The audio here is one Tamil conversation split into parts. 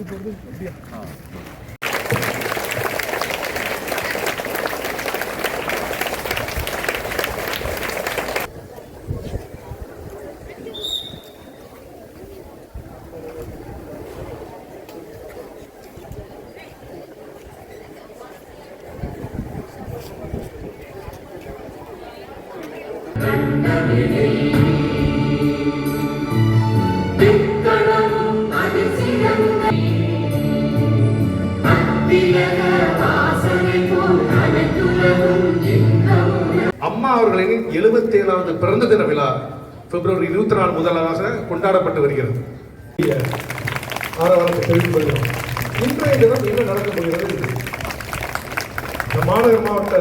आपली Thank you. அம்மா அவர்களின் எழுபத்தி ஏழாவது பிறந்த தின விழா பிப்ரவரி இருபத்தி நாலு முதலாக கொண்டாடப்பட்டு வருகிறது. ஆரவாரத்தை தெரிவித்துக் கொள்கிறோம். இன்றைய தினம் என்ன நடக்க போகிறது? இந்த மாநகர் மாவட்ட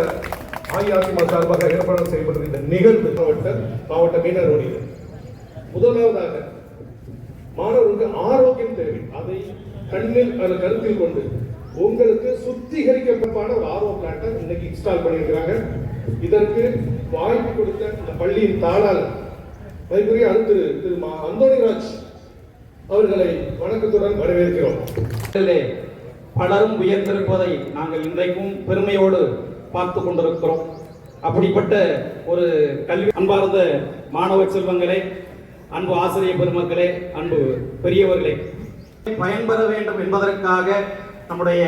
அஇஅதிமுக சார்பாக ஏற்பாடு செய்யப்பட்ட இந்த நிகழ்வு மாவட்ட மாவட்ட மீனவர் ஒன்றியம் முதலாவதாக மாணவர்களுக்கு ஆரோக்கியம் தேவை அதை கண்ணில் அதை கருத்தில் கொண்டு உங்களுக்கு சுத்திகரிக்கப்பட்ட ஒரு ஆர்வ பிளான்ட்டை இன்னைக்கு இன்ஸ்டால் பண்ணியிருக்கிறாங்க. இதற்கு வாய்ப்பு கொடுத்த அந்த பள்ளியின் தாளாளர் மதிப்புரிய அடுத்து திரு மா அந்தோணிராஜ் அவர்களை வணக்கத்துடன் வரவேற்கிறோம். பலரும் உயர்ந்திருப்பதை நாங்கள் இன்றைக்கும் பெருமையோடு பார்த்து கொண்டிருக்கிறோம். அப்படிப்பட்ட ஒரு கல்வி அன்பார்ந்த மாணவ செல்வங்களே அன்பு ஆசிரியர் பெருமக்களே அன்பு பெரியவர்களே பயன்பெற வேண்டும் என்பதற்காக நம்முடைய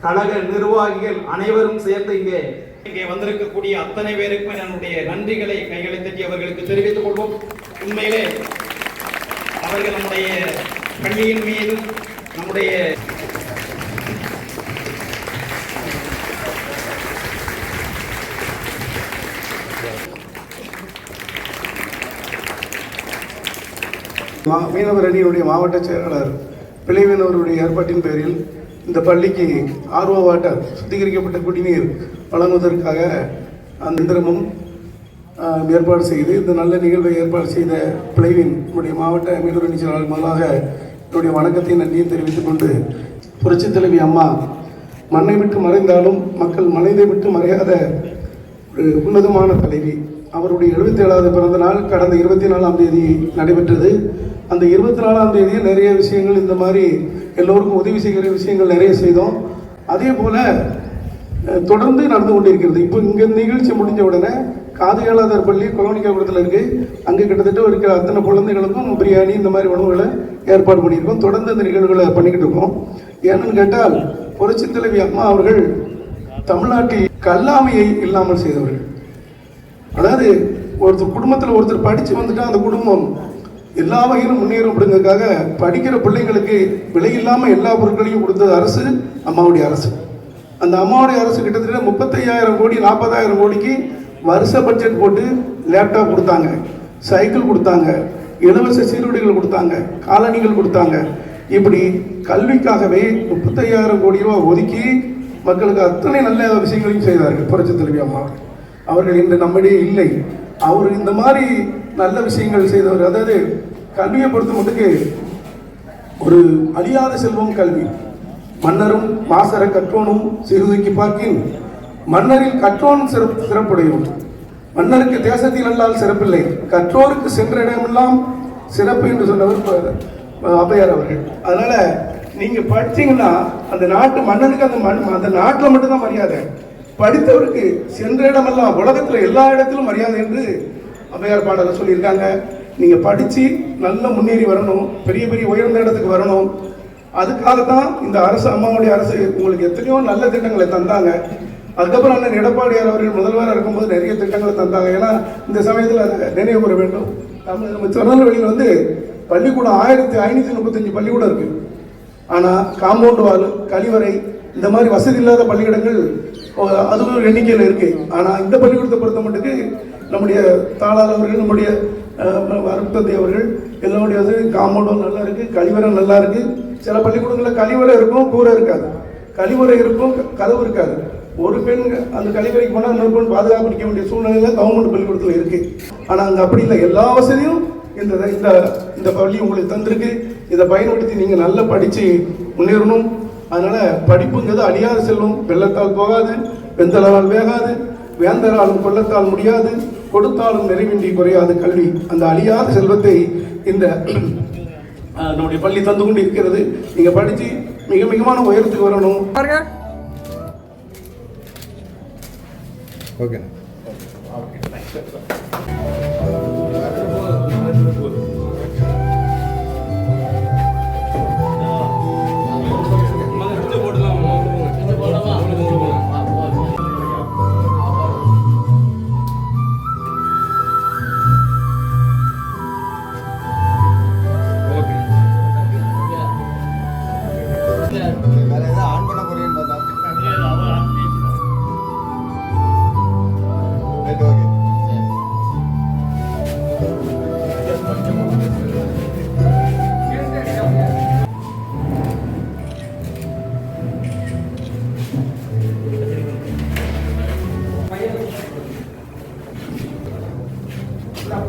கழக நிர்வாகிகள் அனைவரும் சேர்ந்து இங்கே இங்கே வந்திருக்கக்கூடிய அத்தனை பேருக்கும் என்னுடைய நன்றிகளை கைகளை தட்டி அவர்களுக்கு தெரிவித்துக் கொள்வோம். உண்மையிலே அவர்கள் நம்முடைய பள்ளியின் மீதும் நம்முடைய மீனவர் அணியினுடைய மாவட்ட செயலாளர் பிழைவினவருடைய ஏற்பாட்டின் பேரில் இந்த பள்ளிக்கு ஆர்வ வாட்டர் சுத்திகரிக்கப்பட்ட குடிநீர் வழங்குவதற்காக அந்த இயந்திரமும் ஏற்பாடு செய்து இந்த நல்ல நிகழ்வை ஏற்பாடு செய்த பிளைவின் என்னுடைய மாவட்ட மீனவர் செயலாளர் முதலாக என்னுடைய வணக்கத்தை நன்றியும் தெரிவித்துக் கொண்டு புரட்சி தலைவி அம்மா மண்ணை விட்டு மறைந்தாலும் மக்கள் மனிதை விட்டு மறையாத ஒரு உன்னதமான தலைவி. அவருடைய எழுபத்தி ஏழாவது பிறந்த நாள் கடந்த இருபத்தி நாலாம் தேதி நடைபெற்றது. அந்த இருபத்தி நாலாம் தேதி நிறைய விஷயங்கள் இந்த மாதிரி எல்லோருக்கும் உதவி செய்கிற விஷயங்கள் நிறைய செய்தோம். அதே போல் தொடர்ந்து நடந்து கொண்டிருக்கிறது. இப்போ இங்கே நிகழ்ச்சி முடிஞ்ச உடனே காது கேளாதார் பள்ளி கொலோனிக்காபுரத்தில் இருக்குது அங்கே கிட்டத்தட்ட இருக்கிற அத்தனை குழந்தைகளுக்கும் பிரியாணி இந்த மாதிரி உணவுகளை ஏற்பாடு பண்ணியிருக்கோம். தொடர்ந்து அந்த நிகழ்வுகளை பண்ணிக்கிட்டு இருக்கோம். ஏன்னு கேட்டால் புரட்சி தலைவி அம்மா அவர்கள் தமிழ்நாட்டில் கல்லாமையை இல்லாமல் செய்தவர்கள். அதாவது ஒருத்தர் குடும்பத்தில் ஒருத்தர் படித்து வந்துட்டா அந்த குடும்பம் எல்லா வகையிலும் முன்னேறும் அப்படிங்கிறதுக்காக படிக்கிற பிள்ளைங்களுக்கு விலை இல்லாமல் எல்லா பொருட்களையும் கொடுத்தது அரசு அம்மாவுடைய அரசு. அந்த அம்மாவுடைய அரசு கிட்டத்தட்ட முப்பத்தையாயிரம் கோடி நாற்பதாயிரம் கோடிக்கு வருஷ பட்ஜெட் போட்டு லேப்டாப் கொடுத்தாங்க சைக்கிள் கொடுத்தாங்க இலவச சீருடைகள் கொடுத்தாங்க காலணிகள் கொடுத்தாங்க. இப்படி கல்விக்காகவே முப்பத்தையாயிரம் கோடி ரூபா ஒதுக்கி மக்களுக்கு அத்தனை நல்ல விஷயங்களையும் செய்தார்கள் புரட்சி தலைவி அம்மா அவர்கள். இன்று நம்மிடையே இல்லை. அவர் இந்த மாதிரி நல்ல விஷயங்கள் செய்தவர் அதாவது கல்வியை பொறுத்த மட்டுக்கு ஒரு அழியாத செல்வம் கல்வி. மன்னரும் மாசர கற்றோனும் சிறுதுக்கி பார்க்கின் மன்னரில் கற்றோன் சிறப்பு சிறப்புடையவன். மன்னருக்கு தேசத்தில் அல்லால் சிறப்பில்லை. கற்றோருக்கு சென்ற இடமெல்லாம் சிறப்பு என்று சொன்னவர் ப- அவர்கள். அதனால நீங்க படிச்சீங்கன்னா அந்த நாட்டு மன்னனுக்கு அந்த மண் அந்த நாட்டில் மட்டும்தான் மரியாதை. படித்தவருக்கு சென்ற இடமெல்லாம் உலகத்தில் எல்லா இடத்திலும் மரியாதை என்று அம்மையார் பாடலை சொல்லியிருக்காங்க. நீங்க படிச்சு நல்ல முன்னேறி வரணும் பெரிய பெரிய உயர்ந்த இடத்துக்கு வரணும். அதுக்காகத்தான் இந்த அரசு அம்மாவுடைய அரசு உங்களுக்கு எத்தனையோ நல்ல திட்டங்களை தந்தாங்க. அதுக்கப்புறம் அண்ணன் எடப்பாடியார் அவர்கள் முதல்வராக இருக்கும்போது நிறைய திட்டங்களை தந்தாங்க. ஏன்னா இந்த சமயத்தில் அதை நினைவு கூற வேண்டும். தமிழ் நம்ம திருநெல்வேலியில் வந்து பள்ளிக்கூடம் ஆயிரத்தி ஐநூற்றி முப்பத்தஞ்சு பள்ளிக்கூடம் இருக்கு. ஆனால் காம்பவுண்ட் வால் கழிவறை இந்த மாதிரி வசதி இல்லாத பள்ளிக்கூடங்கள் அது அதுவும் ஒரு எண்ணிக்கையில் இருக்கு. ஆனால் இந்த பள்ளிக்கூடத்தை பொறுத்த மட்டுக்கு நம்முடைய தாளாளர் அவர்கள் நம்முடைய அருட்தந்தை அவர்கள் எல்லாருடைய வந்து காம்பவுண்டும் நல்லா இருக்கு கழிவறை நல்லா இருக்கு. சில பள்ளிக்கூடங்களில் கழிவறை இருக்கும் கூரை இருக்காது. கழிவறை இருக்கும் க- கதவு இருக்காது. ஒரு பெண் அந்த கழிவறைக்கு போனால் இன்னொரு பெண் பாதுகாப்பு அளிக்க வேண்டிய சூழ்நிலையில் கவர்மெண்ட் பள்ளிக்கூடத்தில் இருக்கு. ஆனால் அங்கே அப்படி இல்லை. எல்லா வசதியும் இந்த இந்த இந்த பள்ளி உங்களுக்கு தந்திருக்கு. இதை பயன்படுத்தி நீங்கள் நல்லா படித்து முன்னேறணும். அதனால படிப்புங்கிறது அழியாத செல்வம் வெள்ளத்தால் போகாது வெந்தளவால் வேகாது வேந்தராலும் கொள்ளத்தால் முடியாது கொடுத்தாலும் நிறைவின்றி குறையாது கல்வி. அந்த அழியாத செல்வத்தை இந்த நம்முடைய பள்ளி தந்து கொண்டு இருக்கிறது நீங்கள் படித்து மிக மிகமான உயரத்துக்கு வரணும். பாருங்க. ஓகே வேற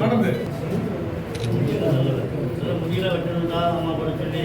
ஆனந்த் முடியல வெட்டிருந்தா அம்மா கூட சொல்லி